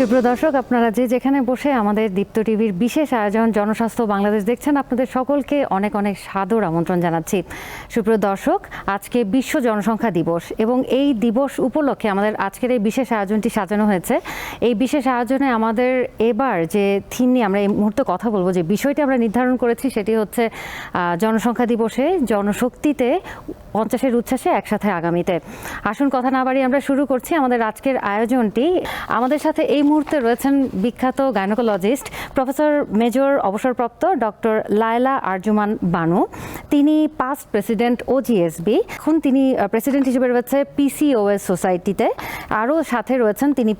সুপ্রিয় দর্শক, আপনারা যে যেখানে বসে আমাদের দীপ্ত টিভির বিশেষ আয়োজন জনস্বাস্থ্য বাংলাদেশ দেখছেন, আপনাদের সকলকে অনেক অনেক সাদর আমন্ত্রণ জানাচ্ছি। সুপ্রিয় দর্শক, আজকে বিশ্ব জনসংখ্যা দিবস এবং এই দিবস উপলক্ষে আমাদের আজকের এই বিশেষ আয়োজনটি সাজানো হয়েছে। এই বিশেষ আয়োজনে আমাদের এবার যে থিম নিয়ে আমরা এই মুহূর্তে কথা বলব, যে বিষয়টি আমরা নির্ধারণ করেছি, সেটি হচ্ছে জনসংখ্যা দিবসে জনশক্তিতে পঞ্চাশের উচ্ছ্বাসে একসাথে আগামীতে। আসুন, কথা না বাড়িয়ে আমরা শুরু করছি আমাদের আজকের আয়োজনটি। আমাদের সাথে এই মুহূর্তে রয়েছেন বিখ্যাত গাইনোকোলজিস্ট প্রফেসর মেজর অবসরপ্রাপ্ত ডক্টর লায়লা আরজুমান বানু। তিনি পাস্ট প্রেসিডেন্ট ওজিএসবি এখন তিনি প্রেসিডেন্ট হিসেবে রয়েছে পিসিওএস সোসাইটিতে আরও সাথে রয়েছেন তিনি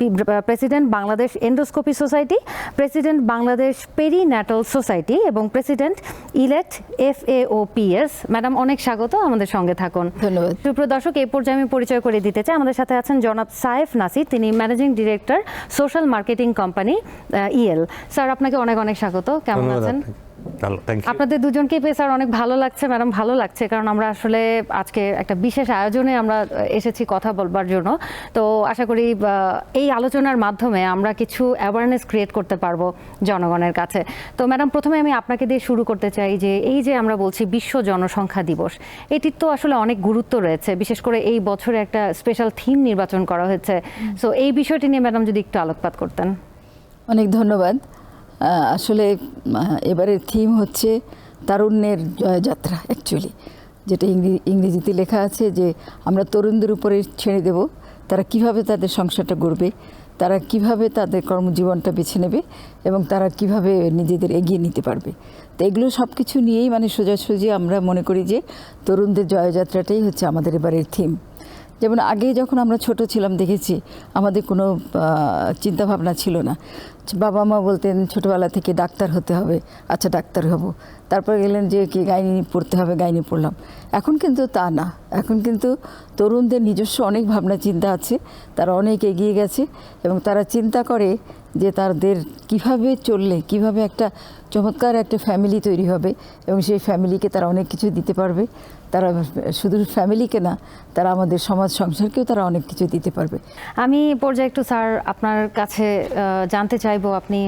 president Bangladesh endoscopy society president Bangladesh perinatal society এবং president elect F A O PS madam অনেক স্বাগত আমাদের সঙ্গে থাকুন। ধন্যবাদ। সুপ্রিয় দর্শক এই পর্যায়ে আমি পরিচয় করে দিতে চাই। আমাদের সাথে আছেন জনাব সাইফ নাসির তিনি managing director social marketing company EL sir আপনাকে অনেক অনেক স্বাগত। কেমন আছেন? আপনাদের দুজনকে পেয়ে স্যার অনেক ভালো লাগছে ম্যাডাম ভালো লাগছে কারণ আমরা আসলে আজকে একটা বিশেষ আয়োজনে আমরা এসেছি কথা বলবার জন্য। তো আশা করি আহ, এই আলোচনার মাধ্যমে আমরা কিছু অ্যাওয়ারনেস ক্রিয়েট করতে পারব জনগণের কাছে। তো ম্যাডাম প্রথমে আমি আপনাকে দিয়ে শুরু করতে চাই যে এই যে আমরা বলছি বিশ্ব জনসংখ্যা দিবস এটির তো আসলে অনেক গুরুত্ব রয়েছে বিশেষ করে এই বছরে একটা স্পেশাল থিম নির্বাচন করা হয়েছে। সো এই বিষয়টি নিয়ে ম্যাডাম যদি একটু আলোকপাত করতেন। অনেক ধন্যবাদ। আসলে এবারের থিম হচ্ছে তারুণ্যের জয়যাত্রা অ্যাকচুয়ালি যেটা ইংরে- ইংরেজিতে লেখা আছে যে, আমরা তরুণদের উপরে ছেড়ে দেব, তারা কীভাবে তাদের সংসারটা গড়বে, তারা কীভাবে তাদের কর্মজীবনটা বেছে নেবে, এবং তারা কীভাবে নিজেদের এগিয়ে নিতে পারবে। তো এগুলো সব কিছু নিয়েই মানে সোজাসুজি আমরা মনে করি যে, তরুণদের জয়যাত্রাটাই হচ্ছে আমাদের এবারের থিম যেমন আগে যখন আমরা ছোট ছিলাম, দেখেছি আমাদের কোনো চিন্তা ভাবনা ছিল না। বাবা মা বলতেন, ছোটোবেলা থেকে ডাক্তার হতে হবে। আচ্ছা ডাক্তার হব। তারপর গেলেন যে, কি, গাইনি পড়তে হবে? গাইনি পড়লাম। এখন কিন্তু তা না। এখন কিন্তু তরুণদের নিজস্ব অনেক ভাবনা, চিন্তা আছে। তারা অনেক এগিয়ে গেছে এবং তারা চিন্তা করে যে, তাদের কীভাবে চললে, কীভাবে একটা চমৎকার একটা ফ্যামিলি তৈরি হবে এবং সেই ফ্যামিলিকে তারা অনেক কিছু দিতে পারবে। তারা শুধু ফ্যামিলিকে না, তারা আমাদের সমাজ, সংসারকেও তারা অনেক কিছু দিতে পারবে। আমি পর্যায়ে একটু স্যার আপনার কাছে জানতে চাইব আপনি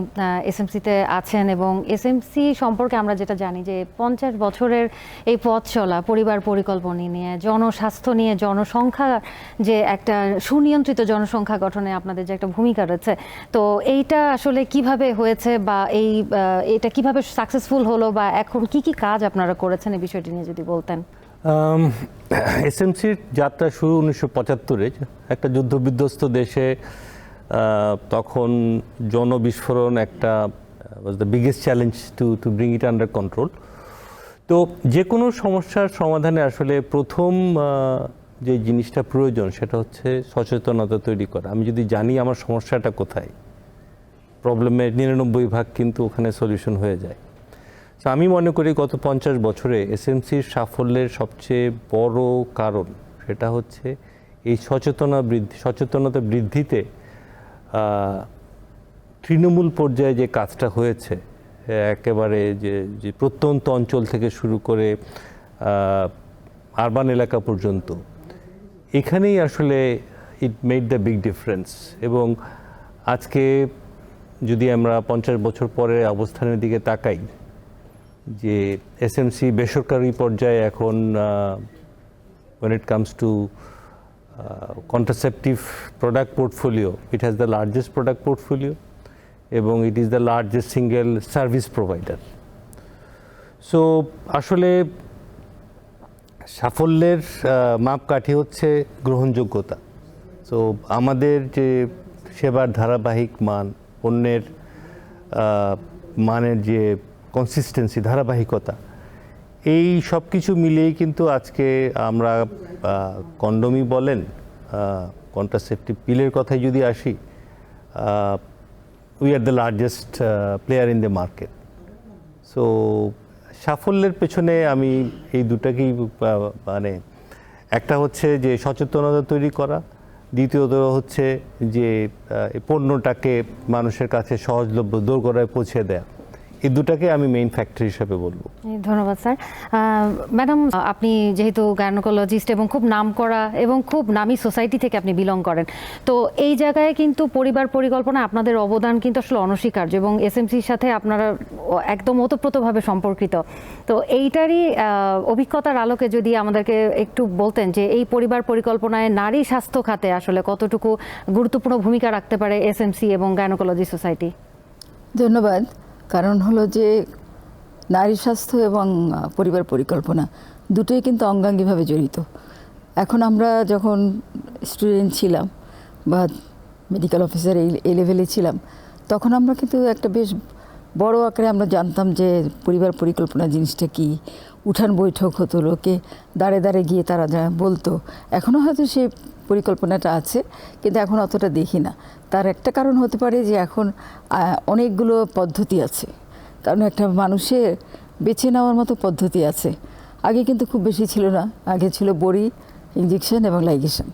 এসএমসিতে আছেন এবং এসএমসি সম্পর্কে আমরা যেটা জানি যে পঞ্চাশ বছরের এই পথ চলা, পরিবার পরিকল্পনা নিয়ে, জনস্বাস্থ্য নিয়ে, জনসংখ্যা যে একটা সুনিয়ন্ত্রিত জনসংখ্যা গঠনে আপনাদের যে একটা ভূমিকা রয়েছে, তো এইটা আসলে কীভাবে হয়েছে বা এই এটা কীভাবে সাকসেসফুল হলো বা এখন কি কি কাজ আপনারা করেছেন এই বিষয়টি নিয়ে যদি বলতেন। এসএমসির যাত্রা শুরু উনিশশো পঁচাত্তরে। একটা যুদ্ধ বিধ্বস্ত দেশে তখন জনবিস্ফোরণ একটা was the biggest challenge to to bring it under control তো যে কোনো সমস্যার সমাধানে আসলে প্রথম যে জিনিসটা প্রয়োজন সেটা হচ্ছে সচেতনতা তৈরি করা। আমি যদি জানি আমার সমস্যাটা কোথায় প্রবলেমের নিরানব্বই ভাগ কিন্তু ওখানে সলিউশন হয়ে যায়। আমি মনে করি গত পঞ্চাশ বছরে এসএমসির সাফল্যের সবচেয়ে বড় কারণ সেটা হচ্ছে এই সচেতনা বৃদ্ধি, সচেতনতা বৃদ্ধিতে তৃণমূল পর্যায়ে যে কাজটা হয়েছে, একেবারে যে যে প্রত্যন্ত অঞ্চল থেকে শুরু করে আরবান এলাকা পর্যন্ত, এখানেই আসলে it made the big difference এবং আজকে যদি আমরা পঞ্চাশ বছর পরে অবস্থানের দিকে তাকাই যে এস এম সি বেসরকারি পর্যায়ে এখন one it comes to contraceptive product portfolio it has the largest product portfolio এবং it is the largest single service provider so আসলে সাফল্যের মাপকাঠি হচ্ছে গ্রহণযোগ্যতা। সো আমাদের যে সেবার ধারাবাহিক মান, পণ্যের মানের যে কনসিস্টেন্সি ধারাবাহিকতা। এই সব কিছু মিলিয়েই কিন্তু আজকে আমরা কন্ডোমি বলেন কন্ট্রাসেপটিভ পিলের কথায় যদি আসি we are the largest player in the market so সাফল্যের পেছনে আমি এই দুটাকেই মানে একটা হচ্ছে যে সচেতনতা তৈরি করা, দ্বিতীয়ত হচ্ছে যে পণ্যটাকে মানুষের কাছে সহজলভ্য দোরগোড়ায় পৌঁছে দেয়া। এই দুটাকে আমি মেইন ফ্যাক্টর হিসেবে বলব। ধন্যবাদ স্যার। ম্যাডাম আপনি যেহেতু গাইনোকোলজিস্ট এবং খুব নাম করা এবং খুব নামী সোসাইটি থেকে আপনি বিলং করেন তো এই জায়গায় কিন্তু পরিবার পরিকল্পনা আপনাদের অবদান কিন্তু আসলে অনস্বীকার্য এবং এসএমসির সাথে আপনারা একদম ওতপ্রোতভাবে সম্পর্কিত। তো এইটারই অভিজ্ঞতার আলোকে যদি আমাদেরকে একটু বলতেন যে এই পরিবার পরিকল্পনায় নারী স্বাস্থ্য খাতে আসলে কতটুকু গুরুত্বপূর্ণ ভূমিকা রাখতে পারে এসএমসি এবং গাইনোকোলজি সোসাইটি ধন্যবাদ। কারণ হলো যে নারী স্বাস্থ্য এবং পরিবার পরিকল্পনা দুটোই কিন্তু অঙ্গাঙ্গিভাবে জড়িত। এখন আমরা যখন স্টুডেন্ট ছিলাম বা মেডিকেল অফিসার এই লেভেলে ছিলাম, তখন আমরা কিন্তু একটা বেশ বড় আকারে আমরা জানতাম যে পরিবার পরিকল্পনা জিনিসটা কি। উঠান বৈঠক হতো, লোকে দাঁড়ে দাঁড়ে গিয়ে তারা বলতো। এখনও হয়তো সেই পরিকল্পনাটা আছে, কিন্তু এখন অতটা দেখি না। তার একটা কারণ হতে পারে যে এখন অনেকগুলো পদ্ধতি আছে। কারণ একটা মানুষের বেছে নেওয়ার মতো পদ্ধতি আছে। আগে কিন্তু খুব বেশি ছিল না। আগে ছিল বড়ি ইঞ্জেকশন এবং লাইগেশন।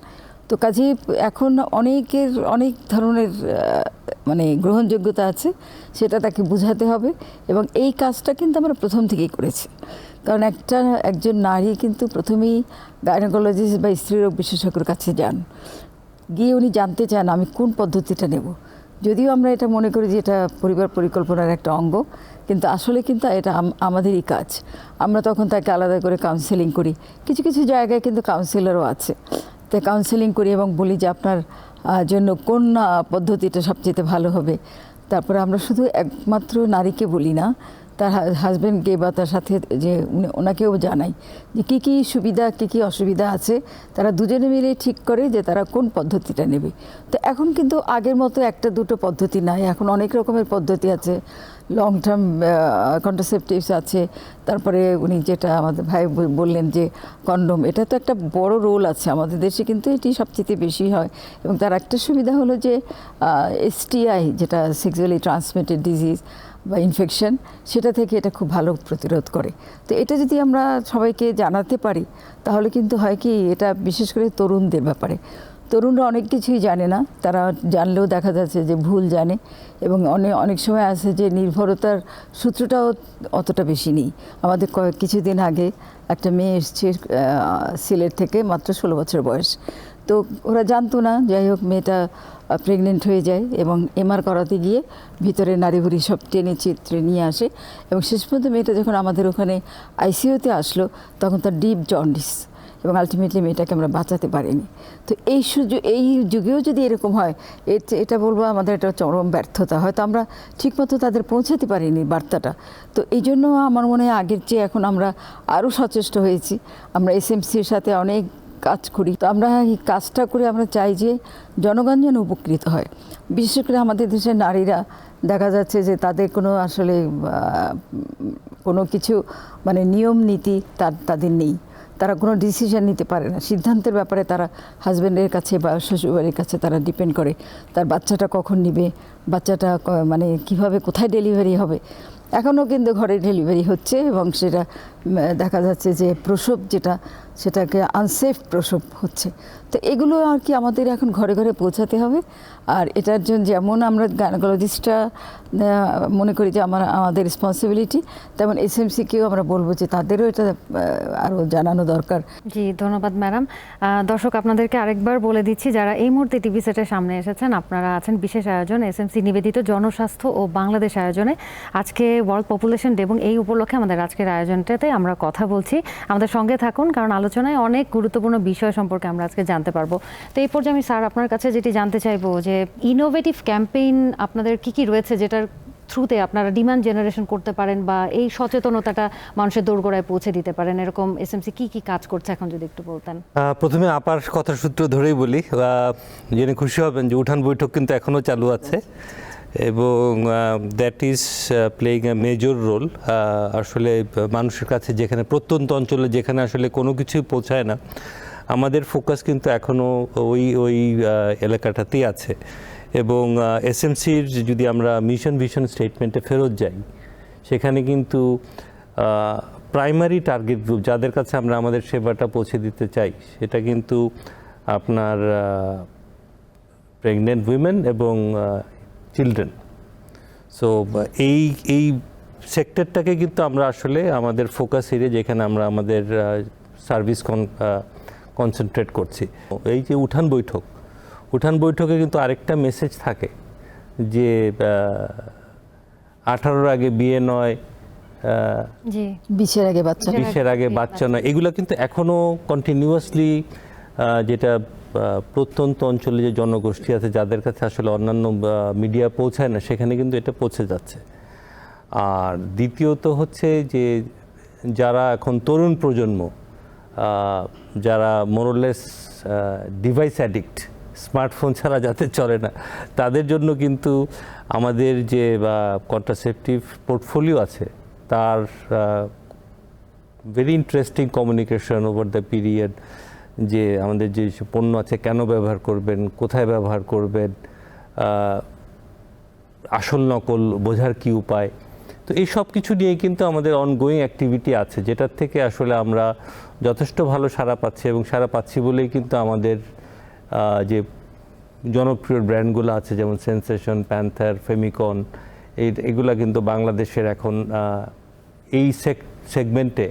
তো কাজে, এখন অনেকের, অনেক ধরনের মানে গ্রহণযোগ্যতা আছে, সেটা তাকে বোঝাতে হবে এবং এই কাজটা কিন্তু আমরা প্রথম থেকেই করেছি। কারণ একটা, একজন নারী কিন্তু প্রথমেই গাইনোকোলজিস্ট বা স্ত্রীরোগ বিশেষজ্ঞর কাছে যান। গিয়ে উনি জানতে চান, আমি কোন পদ্ধতিটা নেব? যদিও আমরা এটা মনে করি যে এটা পরিবার পরিকল্পনার একটা অঙ্গ, কিন্তু আসলে কিন্তু এটা আমাদেরই কাজ। আমরা তখন তাকে আলাদা করে কাউন্সেলিং করি। কিছু কিছু জায়গায় কিন্তু কাউন্সিলরও আছে। তাই কাউন্সেলিং করি এবং বলি যে আপনার জন্য কোন পদ্ধতিটা সবচেয়ে ভালো হবে। তারপরে আমরা শুধু একমাত্র নারীকে বলি না, তার হাজব্যান্ডকে বা তার সাথে যে উনি- ওনাকেও জানাই যে কী কী সুবিধা, কী কী অসুবিধা আছে, তারা দুজনে মিলে ঠিক করে যে তারা কোন পদ্ধতিটা নেবে। তো এখন কিন্তু আগের মতো একটা দুটো পদ্ধতি নাই, এখন অনেক রকমের পদ্ধতি আছে। লং টার্ম কন্ট্রাসেপটিভস আছে। তারপরে উনি যেটা আমাদের ভাই বললেন যে কন্ডম এটা তো একটা বড় রোল আছে আমাদের দেশে, কিন্তু এটি সবচেয়ে বেশি হয়। এবং তার একটা সুবিধা হলো যে এসটিআই যেটা সেক্সুয়ালি ট্রান্সমিটেড ডিজিজ বা ইনফেকশন সেটা থেকে এটা খুব ভালো প্রতিরোধ করে। তো এটা যদি আমরা সবাইকে জানাতে পারি, তাহলে কিন্তু হয় কি, এটা বিশেষ করে তরুণদের ব্যাপারে। তরুণরা অনেক কিছুই জানে না। তারা জানলেও দেখা যাচ্ছে যে ভুল জানে এবং অনেক অনেক সময় আছে যে নির্ভরতার সূত্রটাও অতটা বেশি নেই। আমাদের কয়েক কিছুদিন আগে একটা মেয়ে এসছে সিলেট থেকে মাত্র ষোলো বছর বয়স। তো ওরা জানতো না, যাই হোক মেয়েটা প্রেগনেন্ট হয়ে যায় এবং এমআর করাতে গিয়ে ভিতরে নারী ভুড়ি সব টেনে চিত্রে নিয়ে আসে এবং শেষ পর্যন্ত মেয়েটা যখন আমাদের ওখানে আইসিইউতে আসলো, তখন তার ডিপ জন্ডিস এবং আলটিমেটলি মেয়েটাকে আমরা বাঁচাতে পারিনি। তো এই সুযোগ, এই যুগেও যদি এরকম হয় এট- বলব আমাদের একটা চরম ব্যর্থতা। হয়তো আমরা ঠিকমতো তাদের পৌঁছাতে পারিনি বার্তাটা। তো এই জন্য আমার মনে হয় আগের চেয়ে এখন আমরা আরও সচেষ্ট হয়েছি। আমরা এসএমসির সাথে অনেক কাজ করি। তো আমরা এই কাজটা করে আমরা চাই যে জনগণ যেন উপকৃত হয়। বিশেষ করে আমাদের দেশের নারীরা, দেখা যাচ্ছে যে তাদের কোনো আসলে কোনো কিছু মানে নিয়ম নীতি তার, তাদের নেই। তারা কোনো ডিসিশন নিতে পারে না। সিদ্ধান্তের ব্যাপারে তারা হাজব্যান্ডের কাছে বা শ্বশুরবাড়ির কাছে তারা ডিপেন্ড করে, তার বাচ্চাটা কখন নিবে, বাচ্চাটা মানে কীভাবে কোথায় ডেলিভারি হবে। এখনও কিন্তু ঘরে ডেলিভারি হচ্ছে এবং সেটা দেখা যাচ্ছে যে প্রসব যেটা সেটাকে আনসেফ প্রসব হচ্ছে। তো এগুলো আর কি আমাদের এখন ঘরে ঘরে পৌঁছাতে হবে। আর এটার জন্য যেমন আমরা গাইনোকোলজিস্টরা মনে করি যে আমার, আমাদের রেসপন্সিবিলিটি তেমন এসএমসিকেও আমরা বলব যে তাদেরও এটা আরও জানানো দরকার। জি, ধন্যবাদ ম্যাডাম। দর্শক, আপনাদেরকে আরেকবার বলে দিচ্ছি, যারা এই মুহূর্তে টিভি সেটের সামনে এসেছেন, আপনারা আছেন বিশেষ আয়োজন এসএমসি নিবেদিত জনস্বাস্থ্য ও বাংলাদেশ আয়োজনে। আজকে ওয়ার্ল্ড পপুলেশন ডে এবং এই উপলক্ষে আমাদের আজকের আয়োজনটাতে আমরা কথা বলছি। আমাদের সঙ্গে থাকুন, কারণ আলোচনায় অনেক গুরুত্বপূর্ণ বিষয় সম্পর্কে আমরা আজকে জানতে পারব। তো এই পর্যায়ে আমি স্যার আপনার কাছে যেটি জানতে চাইব যে ইনোভেটিভ ক্যাম্পেইন আপনাদের কি কি রয়েছে যেটার থ্রুতে আপনারা ডিমান্ড জেনারেশন করতে পারেন বা এই সচেতনতাটা মানুষের দোরগোড়ায় পৌঁছে দিতে পারেন? এরকম এস এসএমসি কি কি কাজ করছে এখন যদি একটু বলতেন। প্রথমে আপার কথা সূত্র ধরেই বলি জেনে খুশি হবেন যে উঠান বৈঠক কিন্তু এখনও চালু আছে। এবং that is playing a major role আসলে মানুষের কাছে যেখানে, প্রত্যন্ত অঞ্চলে যেখানে আসলে কোনো কিছুই পৌঁছায় না, আমাদের ফোকাস কিন্তু এখনও ওই ওই এলাকাটাতেই আছে। এবং এসএমসির যদি আমরা মিশন ভিশন স্টেটমেন্টে ফেরত যাই, সেখানে কিন্তু প্রাইমারি টার্গেট গ্রুপ যাদের কাছে আমরা আমাদের সেবাটা পৌঁছে দিতে চাই, সেটা কিন্তু আপনার প্রেগনেন্ট উইমেন এবং চিলড্রেন সো এই এই সেক্টরটাকে কিন্তু আমরা আসলে আমাদের ফোকাস এরিয়া যেখানে আমরা আমাদের সার্ভিস কনসেন্ট্রেট করছি। এই যে উঠান বৈঠক উঠান বৈঠকে কিন্তু আরেকটা মেসেজ থাকে যে আঠারোর আগে বিয়ে নয় বিশের আগে বাচ্চা বিশের আগে বাচ্চা নয় এগুলো কিন্তু এখনও কন্টিনিউয়াসলি যেটা প্রত্যন্ত অঞ্চলে যে জনগোষ্ঠী আছে, যাদের কাছে আসলে অন্যান্য মিডিয়া পৌঁছায় না, সেখানে কিন্তু এটা পৌঁছে যাচ্ছে। আর দ্বিতীয়ত হচ্ছে যে, যারা এখন তরুণ প্রজন্ম যারা মোরলেস ডিভাইস অ্যাডিক্ট স্মার্টফোন ছাড়া যাতে চলে না, তাদের জন্য কিন্তু আমাদের যে, বা কন্ট্রাসেপটিভ পোর্টফোলিও আছে, তার very interesting communication over the period যে আমাদের যে পণ্য আছে, কেন ব্যবহার করবেন, কোথায় ব্যবহার করবেন আসল নকল বোঝার কি উপায়? তো এই সব কিছু নিয়ে কিন্তু আমাদের অনগোয়িং অ্যাক্টিভিটি আছে, যেটার থেকে আসলে আমরা যথেষ্ট ভালো সাড়া পাচ্ছি এবং সারা পাচ্ছি বলেই কিন্তু আমাদের যে জনপ্রিয় ব্র্যান্ডগুলো আছে, যেমন সেন্সেশন প্যান্থার ফেমিকন এই এগুলা কিন্তু বাংলাদেশের এখন এই সেগমেন্টে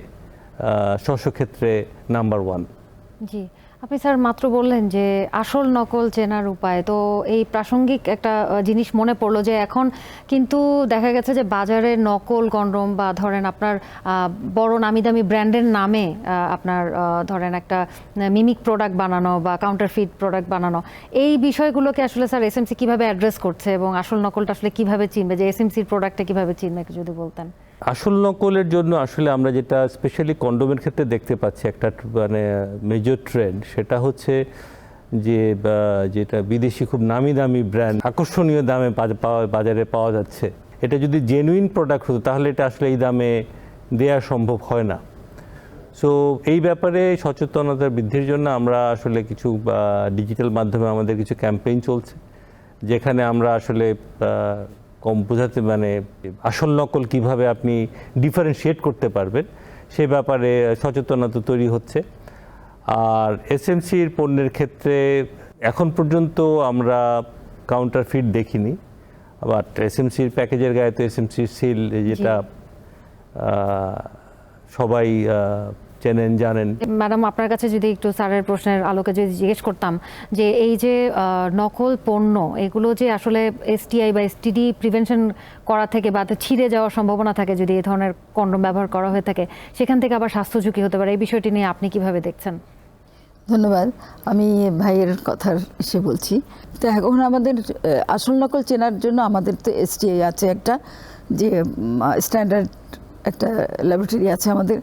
শস্যক্ষেত্রে নাম্বার ওয়ান জি। আপনি স্যার মাত্র বললেন যে আসল নকল চেনার উপায়। তো এই প্রাসঙ্গিক একটা জিনিস মনে পড়ল যে এখন কিন্তু দেখা গেছে যে বাজারে নকল কন্ডম বা ধরেন আপনার বড় নামি দামি ব্র্যান্ডের নামে আপনার ধরেন একটা মিমিক প্রোডাক্ট বানানো বা কাউন্টারফিট প্রোডাক্ট বানানো, এই বিষয়গুলোকে আসলে স্যার এসএমসি কীভাবে অ্যাড্রেস করছে এবং আসল নকলটা আসলে কীভাবে চিনবে? যে এসএমসির প্রোডাক্টটা কীভাবে চিনবে যদি বলতেন। আসল নকলের জন্য আসলে আমরা যেটা স্পেশালি কন্ডোমের ক্ষেত্রে দেখতে পাচ্ছি একটা মানে মেজর ট্রেন্ড সেটা হচ্ছে যে যেটা বিদেশি খুব নামি দামি ব্র্যান্ড আকর্ষণীয় দামে বাজ- বাজারে পাওয়া যাচ্ছে। এটা যদি জেনুইন প্রোডাক্ট হতো, তাহলে এটা আসলে এই দামে দেওয়া সম্ভব হয় না। সো এই ব্যাপারে সচেতনতা বৃদ্ধির জন্য আমরা আসলে কিছু ডিজিটাল মাধ্যমে আমাদের কিছু ক্যাম্পেইন চলছে, যেখানে আমরা আসলে কম বোঝাতে মানে আসল নকল কীভাবে আপনি ডিফারেন্সিয়েট করতে পারবেন সে ব্যাপারে সচেতনতা তৈরি হচ্ছে। আর এসএমসির পণ্যের ক্ষেত্রে এখন পর্যন্ত আমরা কাউন্টার ফিট দেখিনি বাট এসএমসির প্যাকেজের গায়ে তো এসএমসির সিল যেটা সবাই চেনেন জানেন। ম্যাডাম আপনার কাছে যদি একটু স্যারের প্রশ্নের আলোকে যদি জিজ্ঞেস করতাম যে এই যে আহ, নকল পণ্য এগুলো যে আসলে এসটিআই বা এসটিডি প্রিভেনশন করা থেকে বা ছিঁড়ে যাওয়ার সম্ভাবনা থাকে যদি এই ধরনের কন্ডম ব্যবহার করা হয়ে থাকে সেখান থেকে আবার স্বাস্থ্য ঝুঁকি হতে পারে। এই বিষয়টি নিয়ে আপনি কীভাবে দেখছেন? ধন্যবাদ। আমি ভাইয়ের কথার এসে বলছি। তো এখন আমাদের আসল নকল চেনার জন্য আমাদের তো এসটিআই আছে একটা যে স্ট্যান্ডার্ড একটা ল্যাবরেটরি আছে আমাদের।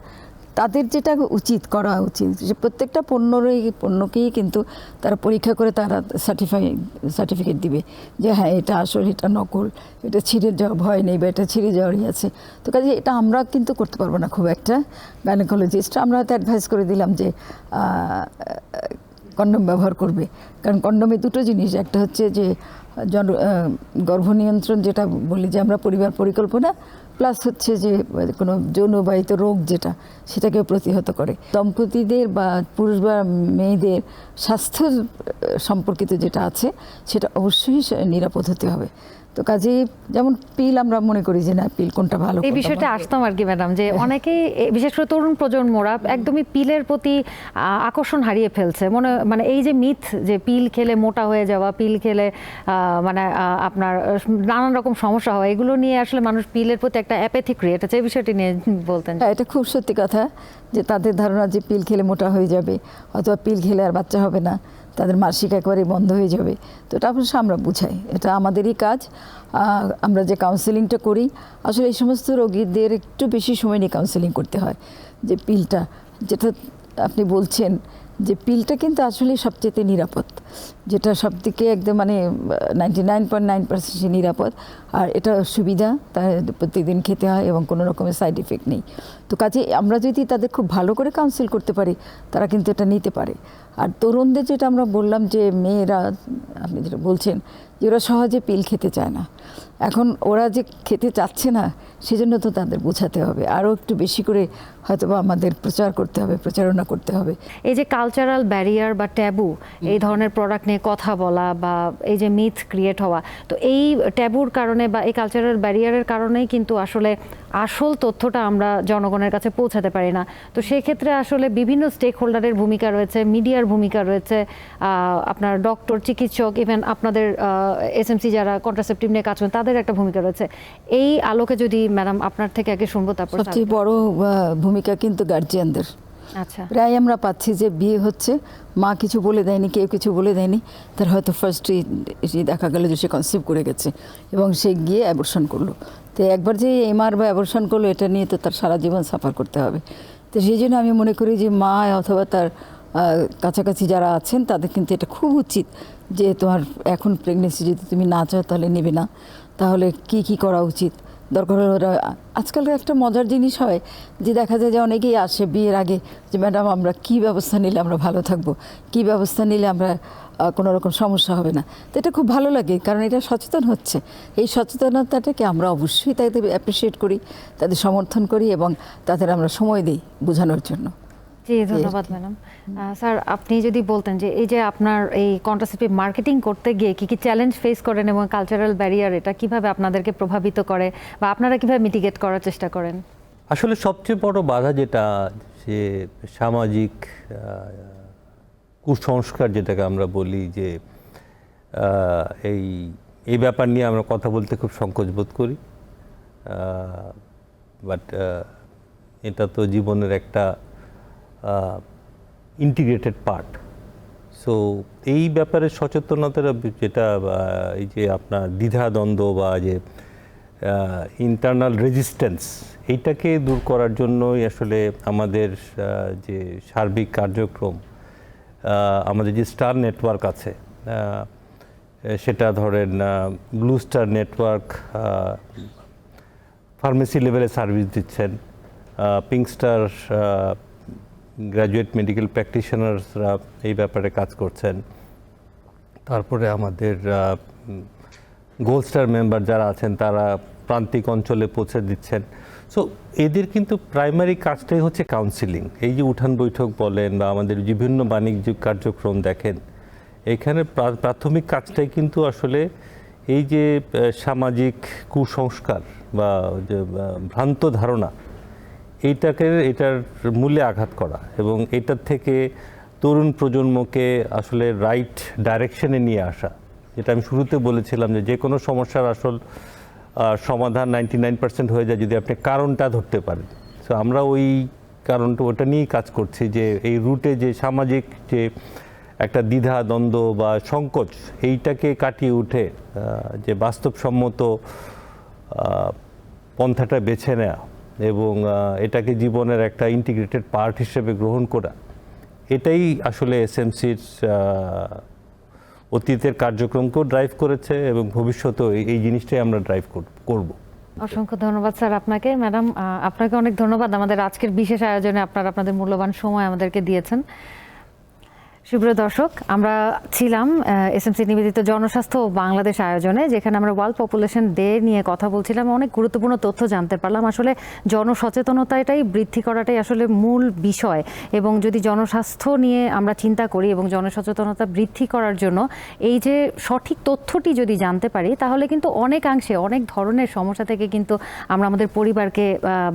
তাদের যেটা উচিত, করা উচিত। যে প্রত্যেকটা পণ্যরই, পণ্যকেই কিন্তু তারা পরীক্ষা করে তারা সার্টিফাই সার্টিফিকেট দিবে যে হ্যাঁ এটা আসল, এটা নকল, এটা ছিঁড়ে যাওয়া, ভয় নেই বা এটা ছিঁড়ে যাওয়ারই আছে। তো কাজে এটা আমরা কিন্তু করতে পারব না খুব একটা। গাইনোকোলজিস্ট আমরা হয়তো অ্যাডভাইস করে দিলাম যে কন্ডম ব্যবহার করবে। কারণ কন্ডমে দুটো জিনিস, একটা হচ্ছে যে, জন গর্ভ নিয়ন্ত্রণ যেটা বলি যে আমরা পরিবার পরিকল্পনা প্লাস হচ্ছে যে, কোনো যৌনবাহিত রোগ যেটা সেটাকে প্রতিহত করে। দম্পতিদের বা পুরুষ বা মেয়েদের স্বাস্থ্য সম্পর্কিত যেটা আছে, সেটা অবশ্যই নিরাপদ হতে হবে। তো কাজেই যেমন পিল আমরা মনে করি যে না পিল কোনটা ভালো এই বিষয়টা আসতাম আর কি ম্যাডাম যে অনেকেই এ- বিশেষ করে তরুণ প্রজন্মরা একদমই পিলের প্রতি আকর্ষণ হারিয়ে ফেলছে। মনে মানে এই যে মিথ যে পিল খেলে মোটা হয়ে যাওয়া পিল খেলে মানে আপনার নানান রকম সমস্যা হয় এগুলো নিয়ে আসলে মানুষ পিলের প্রতি একটা অ্যাপেথি ক্রিয়েট হচ্ছে এই বিষয়টি নিয়ে বলতেন। হ্যাঁ এটা খুব সত্যি কথা যে তাদের ধারণা যে পিল খেলে মোটা হয়ে যাবে অথবা পিল খেলে আর বাচ্চা হবে না। তাদের মাসিক একবারে বন্ধ হয়ে যাবে। তো এটা অবশ্য আমরা বুঝাই। এটা আমাদেরই কাজ। আমরা যে কাউন্সেলিংটা করি, আসলে এই সমস্ত রোগীদের একটু বেশি সময় নিয়ে কাউন্সেলিং করতে হয়। যে পিলটা যেটা আপনি বলছেন, যে পিলটা কিন্তু আসলে সবচেয়ে নিরাপদ। যেটা সব দিকে একদম মানে ninety nine point nine percent নিরাপদ। আর এটা সুবিধা তার প্রতিদিন খেতে হয় এবং কোনো রকমের সাইড এফেক্ট নেই। তো কাজে আমরা যদি তাদের খুব ভালো করে কাউন্সিল করতে পারি তারা কিন্তু এটা নিতে পারে। আর তরুণদের যেটা আমরা বললাম যে মেয়েরা আপনি যেটা বলছেন যে ওরা সহজে পিল খেতে চায় না। এখন ওরা যে খেতে চাচ্ছে না সেজন্য তো তাদের বোঝাতে হবে। আরও একটু বেশি করে হয়তো বা আমাদের প্রচার করতে হবে প্রচারণা করতে হবে। এই যে কালচারাল ব্যারিয়ার বা ট্যাবু এই ধরনের প্রোডাক্ট নিয়ে কথা বলা বা এই যে মিথ ক্রিয়েট হওয়া তো এই ট্যাবুর কারণে বা এই কালচারাল ব্যারিয়ারের কারণেই কিন্তু আসলে আসল তথ্যটা আমরা জনগণের কাছে পৌঁছাতে পারি না। তো সেক্ষেত্রে আসলে বিভিন্ন স্টেক হোল্ডারের ভূমিকা রয়েছে মিডিয়ার ভূমিকা রয়েছে আপনার ডক্টর চিকিৎসক ইভেন আপনাদের এসএমসি যারা কন্ট্রাসেপটিভ নিয়ে কাজ করেন তাদের একটা ভূমিকা রয়েছে। এই আলোকে যদি ম্যাডাম আপনার থেকে আগে শুনব তারপর সবচেয়ে বড় ভূমিকা কিন্তু গার্জিয়ানদের আচ্ছা। প্রায় আমরা পাচ্ছি যে বিয়ে হচ্ছে। মা কিছু বলে দেয়নি, কেউ কিছু বলে দেয়নি। তার হয়তো ফার্স্টই দেখা গেল যে সে কনসিভ করে গেছে এবং সে গিয়ে অ্যাবর্শন করল। তো একবার যে এমআর বা অ্যাবর্শন করল, এটা নিয়ে তো তার সারা জীবন সাফার করতে হবে। তো সেই জন্য আমি মনে করি যে মা অথবা তার কাছাকাছি যারা আছেন, তাদের কিন্তু এটা খুব উচিত যে তোমার এখন প্রেগনেন্সি যদি তুমি না চাও, তাহলে নেবে না। তাহলে কি কি করা উচিত? দরকার হলে ওরা আজকাল একটা মজার জিনিস হয় যে দেখা যায় যে অনেকেই আসে বিয়ের আগে যে, ম্যাডাম, আমরা কি ব্যবস্থা নিলে আমরা ভালো থাকব? কি ব্যবস্থা নিলে আমরা কোনো রকম সমস্যা হবে না? তো এটা খুব ভালো লাগে, কারণ এটা সচেতন হচ্ছে। এই সচেতনতাটাকে আমরা অবশ্যই তাদের অ্যাপ্রিসিয়েট করি, তাদের সমর্থন করি এবং তাদের আমরা সময় দিই বোঝানোর জন্য। জি ধন্যবাদ ম্যাডাম। স্যার আপনি যদি বলতেন যে এই যে আপনার এই কন্ট্রাসেপটিভ মার্কেটিং করতে গিয়ে কি কি চ্যালেঞ্জ ফেস করেন এবং কালচারাল ব্যারিয়ার এটা কীভাবে আপনাদেরকে প্রভাবিত করে বা আপনারা কীভাবে মিটিগেট করার চেষ্টা করেন? আসলে সবচেয়ে বড় বাধা যেটা যে সামাজিক কুসংস্কার যেটাকে আমরা বলি যে এই এই ব্যাপার নিয়ে আমরা কথা বলতে খুব সংকোচ বোধ করি। বাট এটা তো জীবনের একটা ইন্টিগ্রেটেড পার্ট সো এই ব্যাপারে সচেতনতার যেটা এই যে আপনার দ্বিধাদ্বন্দ্ব বা যে ইন্টারনাল রেজিস্ট্যান্স এইটাকে দূর করার জন্যই আসলে আমাদের যে সার্বিক কার্যক্রম আমাদের যে স্টার নেটওয়ার্ক আছে সেটা ধরেন ব্লু স্টার নেটওয়ার্ক ফার্মেসি লেভেলে সার্ভিস দিচ্ছেন পিঙ্ক স্টার গ্র্যাজুয়েট মেডিকেল প্র্যাকটিশনার্সরা এই ব্যাপারে কাজ করছেন। তারপরে আমাদের গোল্ড স্টার মেম্বার যারা আছেন, তারা প্রান্তিক অঞ্চলে পৌঁছে দিচ্ছেন। সো এদের কিন্তু প্রাইমারি কাজটাই হচ্ছে কাউন্সিলিং এই যে উঠান বৈঠক বলেন বা আমাদের বিভিন্ন বাণিজ্যিক কার্যক্রম দেখেন, এখানে প্রাথমিক কাজটাই কিন্তু আসলে এই যে সামাজিক কুসংস্কার বা ভ্রান্ত ধারণা এইটাকে, এটার মূল্যে আঘাত করা এবং এটার থেকে তরুণ প্রজন্মকে আসলে রাইট ডাইরেকশনে নিয়ে আসা। যেটা আমি শুরুতে বলেছিলাম যে যে কোনো সমস্যার আসল সমাধান নাইনটি নাইন পার্সেন্ট হয়ে যায় যদি আপনি কারণটা ধরতে পারেন। সো আমরা ওই কারণটা, ওটা নিয়েই কাজ করছি যে এই রুটে যে সামাজিক যে একটা দ্বিধা, দ্বন্দ্ব বা সংকোচ, এইটাকে কাটিয়ে উঠে যে বাস্তবসম্মত পন্থাটা বেছে নেওয়া এবং এটাকে জীবনের একটা ইন্টিগ্রেটেড পার্ট হিসেবে গ্রহণ করা। এটাই আসলে এসএমসির অতীতের কার্যক্রমকেও ড্রাইভ করেছে এবং ভবিষ্যতেও এই- জিনিসটাই আমরা ড্রাইভ করব অসংখ্য ধন্যবাদ স্যার আপনাকে। ম্যাডাম আপনাকে অনেক ধন্যবাদ। আমাদের আজকের বিশেষ আয়োজনে আপনার আপনাদের মূল্যবান সময় আমাদেরকে দিয়েছেন। সুপ্রিয় দর্শক, আমরা ছিলাম এসএমসি নিবেদিত জনস্বাস্থ্য বাংলাদেশ আয়োজনে, যেখানে আমরা ওয়ার্ল্ড পপুলেশন ডে নিয়ে কথা বলছিলাম। অনেক গুরুত্বপূর্ণ তথ্য জানতে পারলাম। আসলে জনসচেতনতাটাই বৃদ্ধি করাটাই আসলে মূল বিষয়। এবং যদি জনস্বাস্থ্য নিয়ে আমরা চিন্তা করি এবং জনসচেতনতা বৃদ্ধি করার জন্য এই যে সঠিক তথ্যটি যদি জানতে পারি, তাহলে কিন্তু অনেকাংশে, অনেক ধরনের সমস্যা থেকে কিন্তু আমরা আমাদের পরিবারকে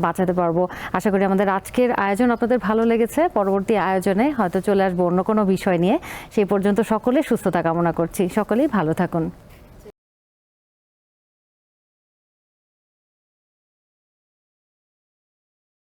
বাঁচাতে পারব। আশা করি আমাদের আজকের আয়োজন আপনাদের ভালো লেগেছে। পরবর্তী আয়োজনে হয়তো চলে আসব অন্য কোনো বিষয় নিয়ে। সেই পর্যন্ত সকলে সুস্থতা কামনা করছি। সকলেই ভালো থাকুন।